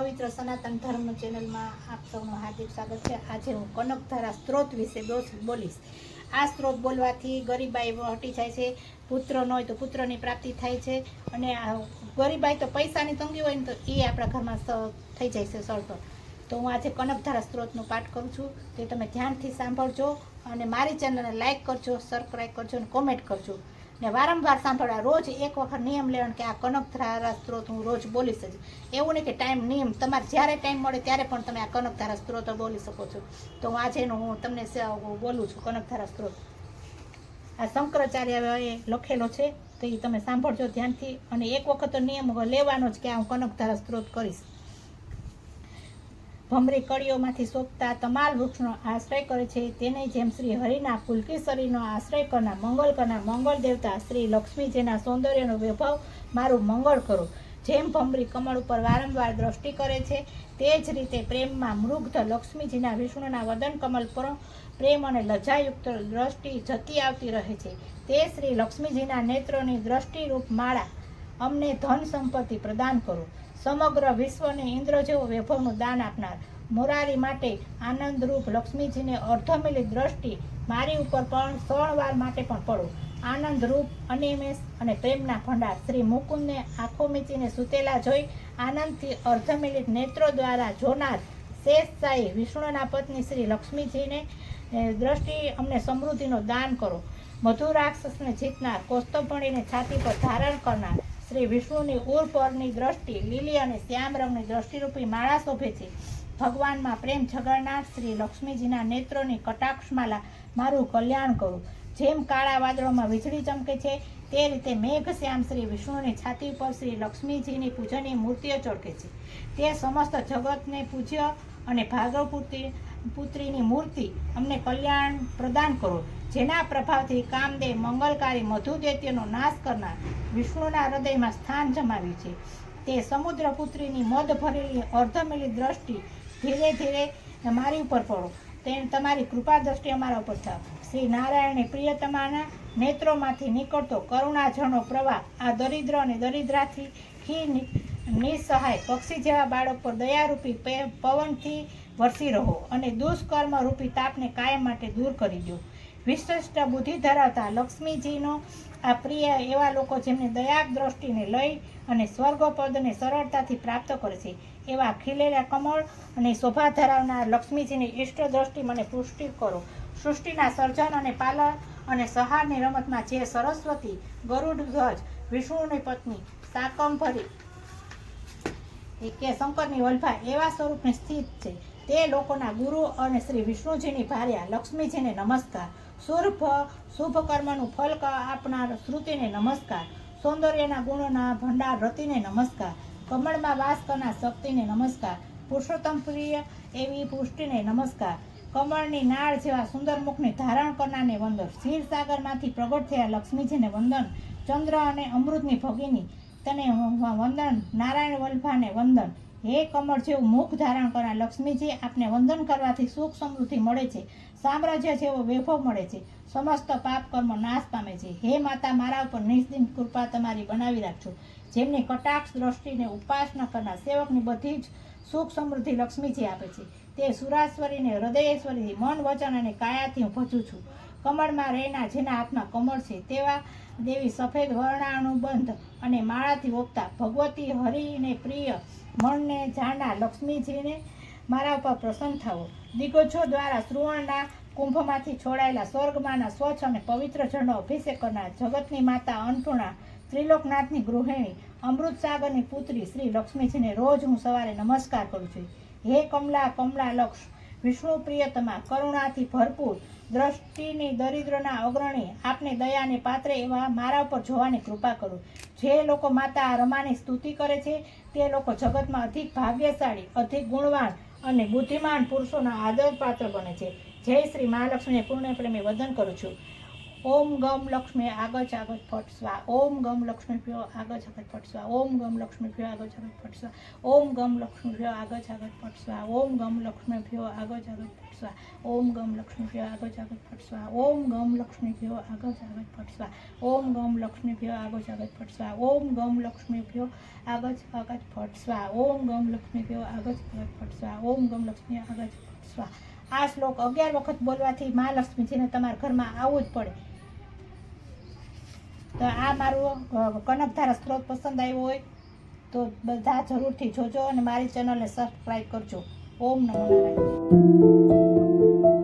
પવિત્ર સનાતન ધર્મ ચેનલમાં આપ સૌનું હાર્દિક સ્વાગત છે. આજે હું કનકધારા સ્ત્રોત વિશે બોલીશ. આ સ્ત્રોત બોલવાથી ગરીબાઈ હટી જાય છે, પુત્ર ન હોય તો પુત્રની પ્રાપ્તિ થાય છે અને ગરીબાઈ તો પૈસાની તંગી હોય ને તો એ આપણા ઘરમાં થઈ જાય છે સળતો તો હું આજે કનકધારા સ્ત્રોતનો પાઠ કરું છું. તે તમે ધ્યાનથી સાંભળજો અને મારી ચેનલને લાઇક કરજો, સબસ્ક્રાઈબ કરજો અને કોમેન્ટ કરજો. ને વારંવાર સાંભળવા, રોજ એક વખત નિયમ લેવાનો કે આ કનકધારા સ્ત્રોત હું રોજ બોલીશ જ. એવું નહીં કે ટાઈમ નિયમ, તમારે જ્યારે ટાઈમ મળે ત્યારે પણ તમે આ કનકધારા સ્ત્રોત બોલી શકો છો. તો હું આજે હું તમને બોલું છું કનકધારા સ્ત્રોત. આ શંકરાચાર્યએ લખેલો છે, તો એ તમે સાંભળજો ધ્યાનથી. અને એક વખત તો નિયમ લેવાનો જ કે હું કનકધારા સ્ત્રોત કરીશ. ભમરી કળીઓમાંથી સોંપતા તમાલ વૃક્ષનો આશ્રય કરે છે. તેને જેમ શ્રી હરિના પુલકેશ્વરીનો આશ્રય કરનાર મંગલ કરનાર મંગળ દેવતા શ્રી લક્ષ્મીજીના સૌંદર્યનો વૈભવ મારું મંગળ કરો. જેમ ભમરી કમળ ઉપર વારંવાર દ્રષ્ટિ કરે છે, તે જ રીતે પ્રેમમાં મૃગ્ધ લક્ષ્મીજીના વિષ્ણુના વદન કમલ પર પ્રેમ અને લજાયુક્ત દ્રષ્ટિ જતી આવતી રહે છે. તે શ્રી લક્ષ્મીજીના નેત્રોની દ્રષ્ટિરૂપ માળા અમને ધન સંપત્તિ પ્રદાન કરો. સમગ્ર વિશ્વને ઇન્દ્ર જેવો વૈભવનું દાન આપનાર મોરારી માટે આનંદરૂપ લક્ષ્મીજીને અર્ધમેલી દ્રષ્ટિ મારી ઉપર પણ ત્રણ માટે પણ પડો. આનંદરૂપ, અનિમેષ અને પ્રેમના ભંડાર શ્રી મુકુંદને આંખો મીચીને સૂતેલા જોઈ આનંદથી અર્ધમિલિત નેત્રો દ્વારા જોનાર શેષશાહી વિષ્ણુના પત્ની શ્રી લક્ષ્મીજીને દ્રષ્ટિ અમને સમૃદ્ધિનો દાન કરો. મધુ રાક્ષસને જીતનાર કોસ્તભણીને છાતી પર ધારણ કરનાર શ્રી વિષ્ણુની ઉર્પરની દ્રષ્ટિ, લીલી અને શ્યામ રંગની દ્રષ્ટિરૂપી માળા શોભે છે. ભગવાનમાં પ્રેમ છગડનાર શ્રી લક્ષ્મીજીના નેત્રોની કટાક્ષમાલા મારું કલ્યાણ કરું. જેમ કાળા વાદળોમાં વીજળી ચમકે છે, તે રીતે મેઘ શ્યામ શ્રી વિષ્ણુની છાતી પર શ્રી લક્ષ્મીજીની પૂજનની મૂર્તિઓ ચળકે છે. તે સમસ્ત જગતને પૂજ્ય અને ભાગવપુત્રી પુત્રીની મૂર્તિ અમને કલ્યાણ પ્રદાન કરો. જેના પ્રભાવથી કામદેવ મંગલકારી મધુદૈત્યનો નાશ કરનાર વિષ્ણુના હૃદયમાં સ્થાન જમાવ્યું છે. તે સમુદ્ર પુત્રીની મદ ભરેલી અર્ધમેલી દ્રષ્ટિ ધીરે ધીરે મારી ઉપર પડો. તે તમારી કૃપા દ્રષ્ટિ અમારા ઉપર થાવ. શ્રી નારાયણે પ્રિયતમાના નેત્રોમાંથી નીકળતો કરુણાજનો પ્રવાહ આ દરિદ્ર અને દરિદ્રાથી ખી નિસહાય પક્ષી જેવા બાળક પર દયારૂપી પવનથી વરસી રહો અને દુષ્કર્મ રૂપી તાપને કાયમ માટે દૂર કરી દો. વિશિષ્ટ બુદ્ધિ ધરાવતા લક્ષ્મીજીનો આ પ્રિય એવા લોકો જેમને દયા દ્રષ્ટિને લઈ અને સ્વર્ગપદને સરળતાથી પ્રાપ્ત કરે છે. એવા ખીલેલા કમળ અને શોભા ધરાવનાર લક્ષ્મીજીની ઇષ્ટ દ્રષ્ટિ મને પુષ્ટિ કરો. સૃષ્ટિના સર્જન અને પાલન અને સહારની રમતમાં જે સરસ્વતી, ગરુડ ધ્વજ, વિષ્ણુની પત્ની સાકંભરી કે શંકરની વલ્ભા એવા સ્વરૂપની સ્થિત છે. તે લોકોના ગુરુ અને શ્રી વિષ્ણુજીની ભાર્યા લક્ષ્મીજીને નમસ્કાર. શુભ શુભ કર્મનું ફલ આપનાર શ્રુતિને નમસ્કાર. સૌંદર્યના ગુણોના ભંડાર રતિને નમસ્કાર. કમળમાં વાસ કરનાર શક્તિને નમસ્કાર. પુરુષોત્તમ પ્રિય એવી પુષ્ટિને નમસ્કાર. કમળની નાળ જેવા સુંદર મુખને ધારણ કરનારને વંદન. ક્ષીરસાગરમાંથી પ્રગટ થયા લક્ષ્મીજીને વંદન. ચંદ્ર અને અમૃતની ભગીની. તને વંદન. નારાયણ વલ્ભાને વંદન. હે કમળ જેવું મુખ ધારણ કરનાર લક્ષ્મીજી, આપને વંદન કરવાથી સુખ સમૃદ્ધિ મળે છે, સામ્રાજ્ય જેવો વૈભવ મળે છે, સમસ્ત પાપ કર્મ નાશ પામે છે. હે માતા, મારા ઉપર નિષ્દિન કૃપા તમારી બનાવી રાખજો. જેમની કટાક્ષ દ્રષ્ટિને ઉપાસના કરનાર સેવકની બધી જ સુખ સમૃદ્ધિ લક્ષ્મીજી આપે છે. તે સુરાશ્વરીને હૃદયેશ્વરીથી મન, વચન અને કાયાથી હું ભજું છું. કમળમાં રહેના જેના હાથમાં કમળ છે, તેવા દેવી સફેદ વર્ણાનુબંધ અને માળાથી ઓપતા ભગવતી હરિને પ્રિય મનને જાણનાર લક્ષ્મીજીને મારા ઉપર પ્રસન્ન થાવો દિગ્ગજો દ્વારા શ્રુવણના કુંભમાંથી છોડાયેલા સ્વર્ગમાંના સ્વચ્છ અને પવિત્ર જળનો અભિષેક કરનાર જગતની માતા અન્નપૂર્ણા ત્રિલોકનાથની ગૃહિણી અમૃત સાગરની પુત્રી શ્રી લક્ષ્મીજીને રોજ હું સવારે નમસ્કાર કરું છું. હે કમલા કમલા લક્ષ, વિષ્ણુ પ્રિયતમા, કરુણાથી ભરપૂર, દ્રષ્ટિની દરિદ્રના અગ્રણી, આપને દયાને પાત્ર એવા મારા ઉપર જોવાની કૃપા કરો. જે લોકો માતા રમાની સ્તુતિ કરે છે, તે લોકો જગતમાં અધિક ભાગ્યશાળી, અધિક ગુણવાન અને બુદ્ધિમાન પુરુષોના આદર પાત્ર બને છે. જય શ્રી મહાલક્ષ્મીને પૂર્ણ પ્રેમે વદન કરું છું. ઓમ ગમ લક્ષ્મી આગચ આગચ ફટ સ્વા ઓમ ગમ લક્ષ્મી ભ્યો આગચ આગચ ફટ સ્વા ઓમ ગમ લક્ષ્મી આગચ આગળ ફટ સ્વા ઓમ ગમ લક્ષ્મી ભ્યો આગચ આગચ ફટ સ્વા ઓમ ગમ લક્ષ્મી ભ્યો આગજ આગચ ફટ સ્વા ઓમ ગમ લક્ષ્મી ભ્યો આગજ આગચ ફટ સ્વા ઓમ ગમ લક્ષ્મી ભ્યો આગજ આગચ ફટ સ્વા ઓમ ગમ લક્ષ્મી ભ્યો આગળ આગચ ફટ સ્વા ઓમ ગમ લક્ષ્મી ભ્યો આગચ આગચ ફટ સ્વા ઓમ ગમ લક્ષ્મી ભ્યો આગચ આગચ ફટ સ્વા ઓમ ગમ લક્ષ્મી આગજ ફટ સ્વા આ શ્લોક અગિયાર વખત બોલવાથી મહાલક્ષ્મીજીને તમારા ઘરમાં આવવું જ પડે તો આ મારું કનકધારા સ્ત્રોત પસંદ આવ્યો હોય તો બધા જરૂરથી જોજો અને મારી ચેનલને સબસ્ક્રાઈબ કરજો. ઓમ નમો નારાયણ.